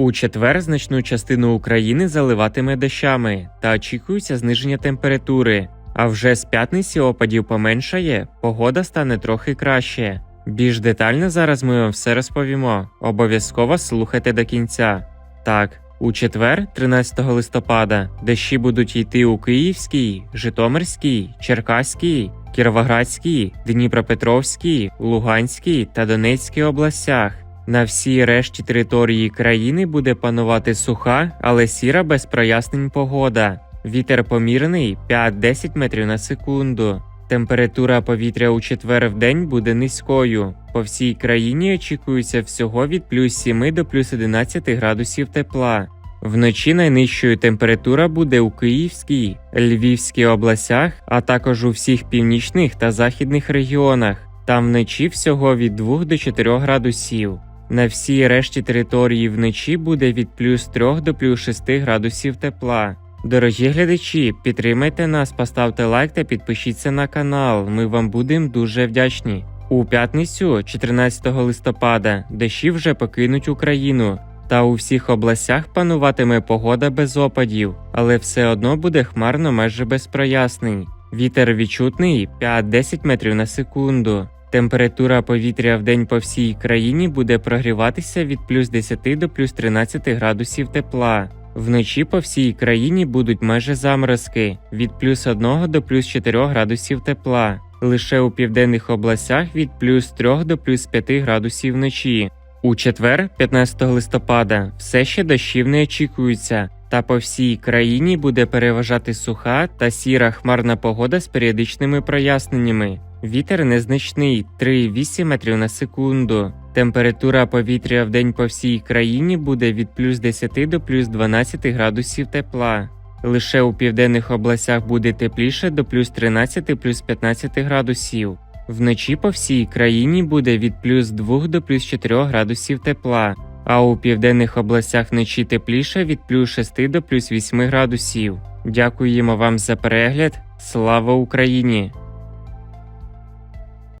У четвер значну частину України заливатиме дощами та очікується зниження температури. А вже з п'ятниці опадів поменшає, погода стане трохи краще. Більш детально зараз ми вам все розповімо. Обов'язково слухайте до кінця. Так, у четвер, 13 листопада, дощі будуть йти у Київській, Житомирській, Черкаській, Кіровоградській, Дніпропетровській, Луганській та Донецькій областях. На всій решті території країни буде панувати суха, але сіра без прояснень погода. Вітер помірний 5-10 метрів на секунду. Температура повітря у четвер в день буде низькою. По всій країні очікується всього від плюс 7 до плюс 11 градусів тепла. Вночі найнижчою температура буде у Київській, Львівській областях, а також у всіх північних та західних регіонах. Там вночі всього від 2 до 4 градусів. На всій решті території вночі буде від плюс 3 до плюс 6 градусів тепла. Дорогі глядачі, підтримайте нас, поставте лайк та підпишіться на канал. Ми вам будемо дуже вдячні. У п'ятницю, 14 листопада, дощі вже покинуть Україну. Та у всіх областях пануватиме погода без опадів, але все одно буде хмарно майже без прояснень. Вітер відчутний 5-10 метрів на секунду. Температура повітря в день по всій країні буде прогріватися від плюс 10 до плюс 13 градусів тепла. Вночі по всій країні будуть майже заморозки від плюс 1 до плюс 4 градусів тепла. Лише у південних областях від плюс 3 до плюс 5 градусів вночі. У четвер, 15 листопада, все ще дощів не очікується, та по всій країні буде переважати суха та сіра хмарна погода з періодичними проясненнями. Вітер незначний 3,8 метрів на секунду. Температура повітря в день по всій країні буде від плюс 10 до плюс 12 градусів тепла. Лише у південних областях буде тепліше до плюс 13 плюс 15 градусів. Вночі по всій країні буде від плюс 2 до плюс 4 градусів тепла, а у південних областях вночі тепліше від плюс 6 до плюс 8 градусів. Дякуємо вам за перегляд. Слава Україні!